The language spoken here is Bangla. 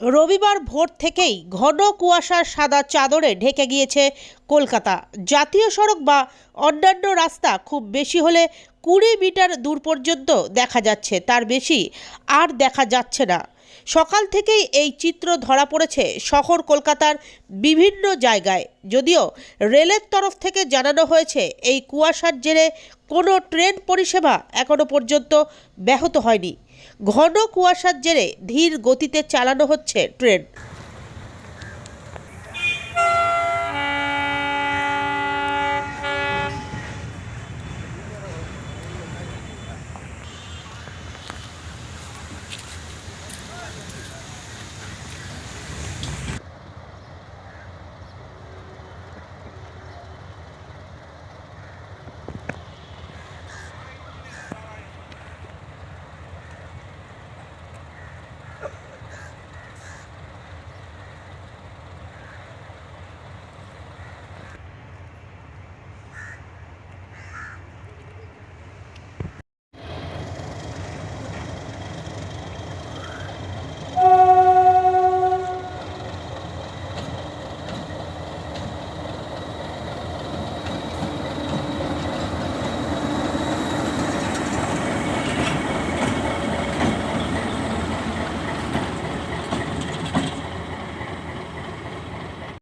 রবিবার ভোর থেকেই ঘন কুয়াশার সাদা চাদরে ঢেকে গিয়েছে কলকাতা। জাতীয় সড়ক বা অন্যান্য রাস্তা খুব বেশি হলে কুড়ি মিটার দূর পর্যন্ত দেখা যাচ্ছে, তার বেশি আর দেখা যাচ্ছে না। সকাল থেকেই এই চিত্র ধরা পড়েছে শহর কলকাতার বিভিন্ন জায়গায়। যদিও রেলের তরফ থেকে জানানো হয়েছে, এই কুয়াশার জেরে কোনো ট্রেন পরিষেবা এখনও পর্যন্ত ব্যাহত হয়নি। ঘন কুয়াশার জেরে ধীর গতিতে চালানো হচ্ছে ট্রেন।